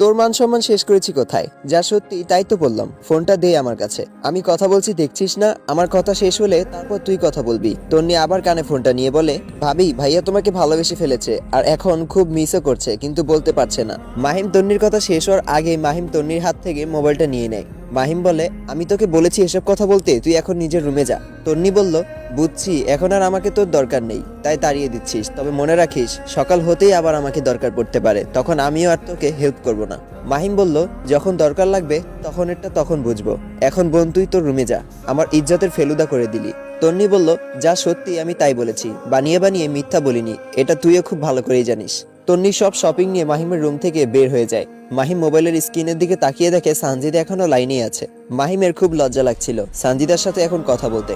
তোর মান সম্মান শেষ করেছি কোথায়? যা সত্যি, তাই তো বললাম। ফোনটা দে আমার কাছে। আমি কথা বলছি, দেখছিস না? আমার কথা শেষ হলে তারপর তুই কথা বলবি। তন্নি আবার কানে ফোনটা নিয়ে বলে, ভাবি, ভাইয়া তোমাকে ভালোবেসে ফেলেছে আর এখন খুব মিসও করছে, কিন্তু বলতে পারছে না। মাহিম তন্নির কথা শেষ হওয়ার আগে মাহিম তন্নির হাত থেকে মোবাইলটা নিয়ে নেয়। মাহিম বলে, আমি তোকে বলেছি এসব কথা বলতে, তুই এখন নিজের রুমে যা। তন্নি বলল, বুঝছি, এখন আর আমাকে তোর দরকার নেই, তাই তাড়িয়ে দিচ্ছিস। তবে মনে রাখিস, সকাল হতেই আবার আমাকে দরকার পড়তে পারে, তখন আমিও আর তোকে হেল্প করব না। মাহিম বলল, যখন দরকার লাগবে, তখন এটা তখন বুঝব। এখন বোন, তুই তোর রুমে যা। আমার ইজ্জতের ফেলুদা করে দিলি। তন্নি বলল, যা সত্যি, আমি তাই বলেছি। বানিয়ে বানিয়ে মিথ্যা বলিনি, এটা তুইও খুব ভালো করেই জানিস। তন্নি সব শপিং নিয়ে মাহিমের রুম থেকে বের হয়ে যায়। মাহিম মোবাইলের স্ক্রিনের দিকে তাকিয়ে দেখে সানজিদা এখনও লাইনেই আছে। মাহিমের খুব লজ্জা লাগছিল সানজিদার সাথে এখন কথা বলতে।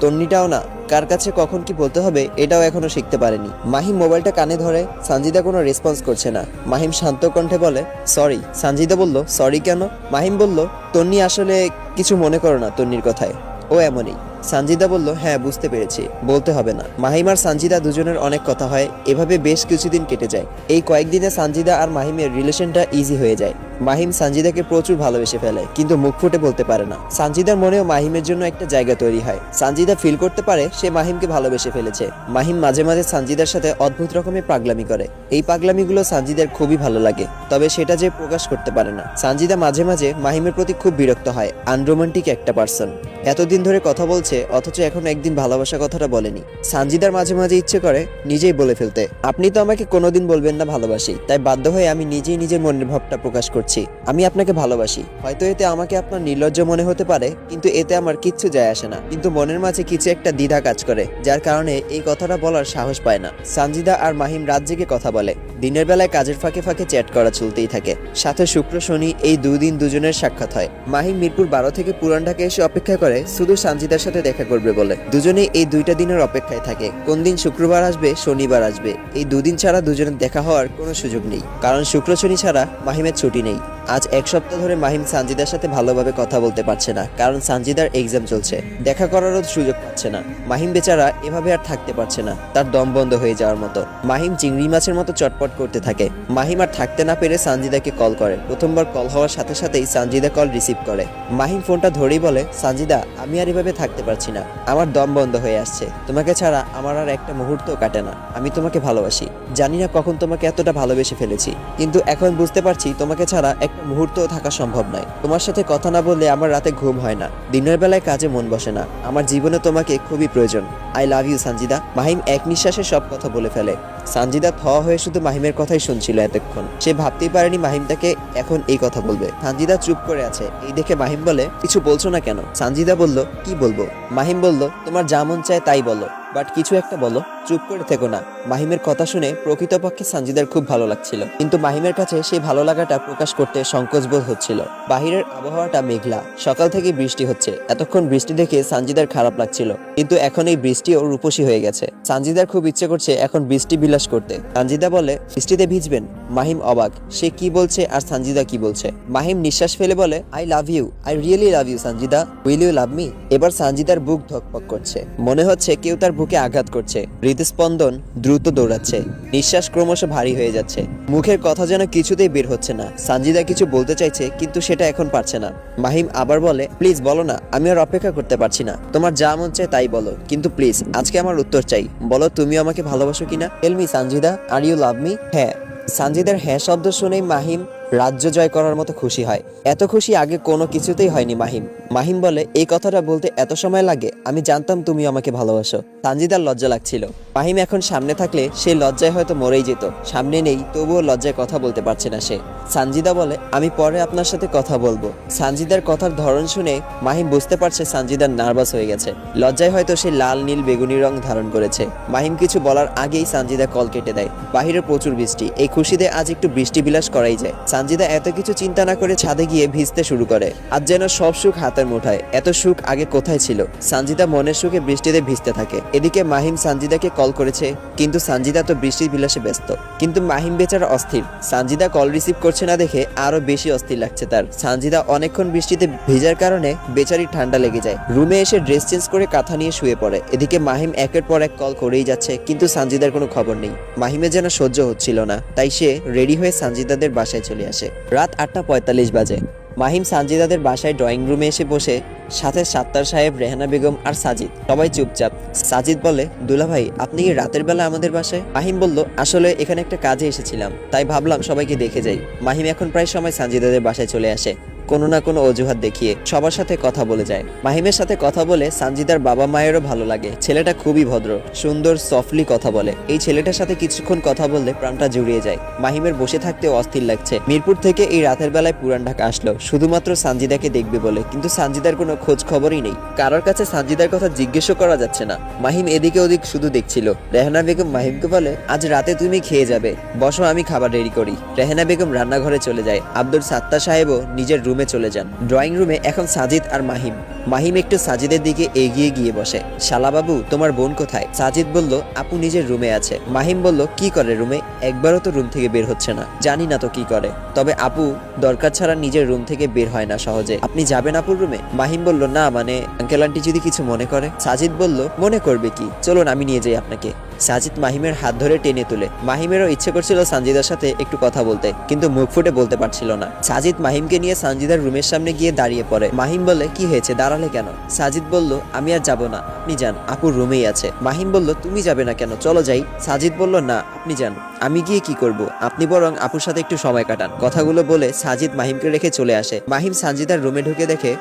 তন্নিটাও না, কার কাছে কখন কি বলতে হবে এটাও এখনও শিখতে পারেনি। মাহিম মোবাইলটা কানে ধরে, সানজিদা কোনো রেসপন্স করছে না। মাহিম শান্ত কণ্ঠে বলে, সরি। সানজিদা বলল, সরি কেন? মাহিম বলল, তন্নি আসলে কিছু মনে করো না তন্নির কথায়। ও এমনই। সানজিদা বলল হ্যাঁ বুঝতে পেরেছি। বলতে হবে না। মাহিম আর সানজিদা দুজনের অনেক কথা হয়। এভাবে বেশ কিছুদিন কেটে যায়। এই কয়েকদিনে সানজিদা আর মাহিমের রিলেশনটা ইজি হয়ে যায়। মাহিম সানজিদাকে প্রচুর ভালোবেসে ফেলে, কিন্তু মুখ ফুটে বলতে পারে না। সানজিদার মনেও মাহিমের জন্য একটা জায়গা তৈরি হয়। সানজিদা ফিল করতে পারে, সে মাহিমকে ভালোবেসে ফেলেছে। মাহিম মাঝে মাঝে সানজিদার সাথে অদ্ভুত রকমের পাগলামি করে। এই পাগলামিগুলো সানজিদার খুবই ভালো লাগে, তবে সেটা যে প্রকাশ করতে পারে না। সানজিদা মাঝে মাঝে মাহিমের প্রতি খুব বিরক্ত হয়, আনরোমান্টিক একটা পার্সন এতদিন ধরে কথা বলছে অথচ এখন একদিন ভালোবাসা কথাটা বলেনি। সানজিদার মাঝে মাঝে ইচ্ছে করে নিজেই বলে ফেলতে, আপনি তো আমাকে কোনোদিন বলবেন না ভালোবাসি, তাই বাধ্য হয়ে আমি নিজেই নিজের মনের ভাবটা প্রকাশ করছি। আমি আপনাকে ভালোবাসি। হয়তো এতে আমাকে আপনার নির্লজ্জ মনে হতে পারে, কিন্তু এতে আমার কিচ্ছু যায় আসে না। কিন্তু মনের মাঝে কিছু একটা দ্বিধা কাজ করে, যার কারণে এই কথাটা বলার সাহস পায় না। সানজিদা আর মাহিম রাত জেগে কথা বলে। দিনের বেলায় কাজের ফাঁকে ফাঁকে চ্যাট করা চলতেই থাকে। সাথে শুক্র, শনি এই দুই দিন দুজনের সাক্ষাৎ হয়। মাহিম মিরপুর বারো থেকে পুরান ঢাকা এসে অপেক্ষা করে, শুধু সানজিদার সাথে দেখা করবে বলে। দুজনেই এই দুইটা দিনের অপেক্ষায় থাকে। কোন দিন শুক্রবার আসবে, শনিবার আসবে। এই দুদিন ছাড়া দুজনের দেখা হওয়ার কোনো সুযোগ নেই। কারণ শুক্র শনি ছাড়া মাহিমের ছুটি নেই। আজ এক সপ্তাহ ধরে মাহিম সানজিদার সাথে ভালোভাবে কথা বলতে পারছে না, কারণ সানজিদার এক্সাম চলছে। দেখা করারও সুযোগ পাচ্ছে না। মাহিম বেচারা এভাবে আর থাকতে পারছে না। তার দম বন্ধ হয়ে যাওয়ার মতো। মাহিম চিংড়ি মাছের মতো চটপট করতে থাকে। মাহিম আর থাকতে না পেরে সানজিদাকে কল করে। প্রথমবার কল হওয়ার সাথে সাথেই সানজিদা কল রিসিভ করে। মাহিম ফোনটা ধরেই বলে, সানজিদা, আমি আর এভাবে থাকতে পারছি না। আমার দম বন্ধ হয়ে আসছে। তোমাকে ছাড়া আমার আর একটা মুহূর্ত কাটে না। আমি তোমাকে ভালোবাসি। জানি না কখন তোমাকে এতটা ভালোবেসে ফেলেছি। কিন্তু এখন বুঝতে পারছি তোমাকে ছাড়া একটা মুহূর্ত থাকা সম্ভব নয়। তোমার সাথে কথা না বললে আমার রাতে ঘুম হয় না। দিনের বেলায় কাজে মন বসে না। আমার জীবনে তোমাকে খুবই প্রয়োজন। I love you Sanjida. Mahim এক নিঃশ্বাসে সব কথা বলে ফেলে। সানজিদা থ হয়ে শুধু মাহিমের কথাই শুনছিল এতক্ষণ। সে ভাবতেই পারেনি মাহিম তাকে এখন এই কথা বলবে। সানজিদা চুপ করে আছে। এই দেখে মাহিম বলে, কিছু বলছো না কেন? সানজিদা বলল, কি বলব? মাহিম বলল, তোমার যা মন চায় তাই বলো। বাট কিছু একটা বলো, চুপ করে থেকো না। মাহিমের কথা শুনে প্রকৃতপক্ষে সানজিদার খুব ভালো লাগছিল। কিন্তু মাহিমের কাছে সেই ভালো লাগাটা প্রকাশ করতে সংকোচ বোধ হচ্ছিল। বাহিরের আবহাওয়াটা মেঘলা। সকাল থেকে বৃষ্টি হচ্ছে। এতক্ষণ বৃষ্টি দেখে সানজিদার খারাপ লাগছিল। কিন্তু এখন এই বৃষ্টিও রূপসী হয়ে গেছে। সানজিদার খুব ইচ্ছে করছে এখন বৃষ্টি বিলাস করতে। সানজিদা বলে, বৃষ্টিতে ভিজবেন? মাহিম অবাক। সে কি বলছে আর সানজিদা কি বলছে? মাহিম নিঃশ্বাস ফেলে বলে, I love you. I really love you Sanjida. Will you love me? এবার সানজিদার বুক ধকপক করছে। মনে হচ্ছে কেউ তার বুকে আঘাত করছে। হৃদস্পন্দন দ্রুত দৌড়াচ্ছে। নিঃশ্বাস ক্রমশ ভারী হয়ে যাচ্ছে। মুখের কথা যেন কিছুতেই বের হচ্ছে না। সানজিদা কিছু বলতে চাইছে, কিন্তু সেটা এখন পারছে না। মাহিম আবার বলে, প্লিজ বলো না, আমি আর অপেক্ষা করতে পারছি না। তোমার যা মন চায় তাই বলো। কিন্তু প্লিজ, আজকে আমার উত্তর চাই। বলো তুমি আমাকে ভালোবাসো কিনা? Tell me Sanjida are you love me হ্যাঁ। সানজিদার হ্যাঁ শব্দ শুনেই মাহিম রাজ্য জয় করার মতো খুশি হয়। এত খুশি আগে কোনো কিছুতেই হয়নি মাহিম। মাহিম বলে, এই কথাটা বলতে এত সময় লাগে, আমি জানতাম তুমি আমাকে ভালোবাসো। সানজিদার লজ্জা লাগছিল। মাহিম এখন সামনে থাকলে সে লজ্জায় হয়তো মরেই যেত। সামনে নেই, তবুও লজ্জায় কথা বলতে পারছে না সে। সানজিদা বলে, আমি পরে আপনার সাথে কথা বলব। সানজিদার কথার ধরন শুনে মাহিম বুঝতে পারছে সানজিদার নার্ভাস হয়ে গেছে। লজ্জায় হয়তো সে লাল, নীল, বেগুনি রং ধারণ করেছে। মাহিম কিছু বলার আগেই সানজিদা কল কেটে দেয়। বাহিরে প্রচুর বৃষ্টি। এই খুশিতে আজ একটু বৃষ্টি বিলাস করাই যায়। সানজিদা এত কিছু চিন্তা না করে ছাদে গিয়ে ভিজতে শুরু করে। আজ যেন সব সুখ হাতের মুঠায়। এত সুখ আগে কোথায় ছিল? সানজিদা মনের সুখে বৃষ্টিতে ভিজতে থাকে। এদিকে মাহিম সানজিদাকে কল করেছে। কিন্তু সানজিদা তো বৃষ্টির বিলাসে ব্যস্ত। কিন্তু মাহিম বেচারা অস্থির। সানজিদা কল রিসিভ করছে না দেখে আরও বেশি অস্থির লাগছে তার। সানজিদা অনেকক্ষণ বৃষ্টিতে ভিজার কারণে বেচারি ঠান্ডা লেগে যায়। রুমে এসে ড্রেস চেঞ্জ করে কাঁথা নিয়ে শুয়ে পড়ে। এদিকে মাহিম একের পর এক কল করেই যাচ্ছে, কিন্তু সানজিদার কোনো খবর নেই। মাহিমের যেন সহ্য হচ্ছিল না। তাই সে রেডি হয়ে সানজিদাদের বাসায় চলে আসে। রাত আটটা পঁয়তাল্লিশ বাজে। মাহিম সানজিদাদের বাসায় ড্রয়িং রুমে এসে বসে, সাথে সাত্তার সাহেব রেহানা বেগম আর সাজিদ। সবাই চুপচাপ। সাজিদ বলে দুলা ভাই আপনি কি রাতের বেলা আমাদের বাসায়? মাহিম বলল, আসলে এখানে একটা কাজে এসেছিলাম, তাই ভাবলাম সবাইকে দেখে যাই। মাহিম এখন প্রায় সময় সানজিদাদের বাসায় চলে আসে। কোনো না কোনো অজুহাত দেখিয়ে সবার সাথে কথা বলে যায়। মাহিমের সাথে কথা বলে সানজিদার বাবা মায়েরও ভালো লাগে। ছেলেটা খুবই ভদ্র, সুন্দর সফটলি কথা বলে। এই ছেলেটার সাথে কিছুক্ষণ কথা বললে প্রাণটা জুড়িয়ে যায়। মাহিমের বসে থাকতেও অস্থির লাগছে। মিরপুর থেকে এই রাতের বেলায় পুরান ঢাকা আসলো। শুধুমাত্র সানজিদাকে দেখবে বলে, কিন্তু সানজিদার কোনো খোঁজ খবরই নেই। কারোর কাছে সানজিদার কথা জিজ্ঞেসও করা যাচ্ছে না। মাহিম এদিকে ওদিক শুধু দেখছিল। রেহানা বেগম মাহিমকে বলে, আজ রাতে তুমি খেয়ে যাবে। বসো, আমি খাবার রেডি করি। রেহানা বেগম রান্নাঘরে চলে যায়। আব্দুল সাত্তার সাহেবও নিজের রুমে চলে যান। ড্রয়িং রুমে এখন সাজিদ আর মাহিম। মাহিম একটু সাজিদের দিকে এগিয়ে গিয়ে বসে। শালাবাবু তোমার বোন কোথায়? সাজিদ বলল, আপু নিজের রুমে আছে। মাহিম বলল, কি করে রুমে? একবারও তো রুম থেকে বের হচ্ছে না। জানি না তো কি করে। তবে আপু, দরকার ছাড়া নিজের রুম থেকে বের হয় না সহজে। আপনি যাবেন আপুর রুমে? মাহিম বলল, না মানে আঙ্কেল আন্টি যদি কিছু মনে করে? সাজিদ বলল, মনে করবে কি? চলুন, আমি নিয়ে যাই আপনাকে। সাজিদ মাহিমের হাত ধরে টেনে তুলে। মাহিমেরও ইচ্ছে করছিল সানজিদার সাথে একটু কথা বলতে, কিন্তু মুখ ফুটে বলতে পারছিল না। সাজিদ মাহিমকে নিয়ে সানজিদার রুমের সামনে গিয়ে দাঁড়িয়ে পড়ে। মাহিম বলে কি হয়েছে? দাঁড়ালে কেন? সাজিদ বলল, আমি আর যাব না। আপনি যান। আপুর রুমেই আছে। মাহিম বলল, তুমি যাবে না কেন? চলো যাই। সাজিদ বলল, না, আপনি যান। আমি গিয়ে কি করব? আপনি বরং আপুর সাথে একটু সময় কাটান। কথাগুলো বলে সাজিদ মাহিমকে রেখে চলে আসে। মাহিম সানজিদার রুমে ঢুকে দেখে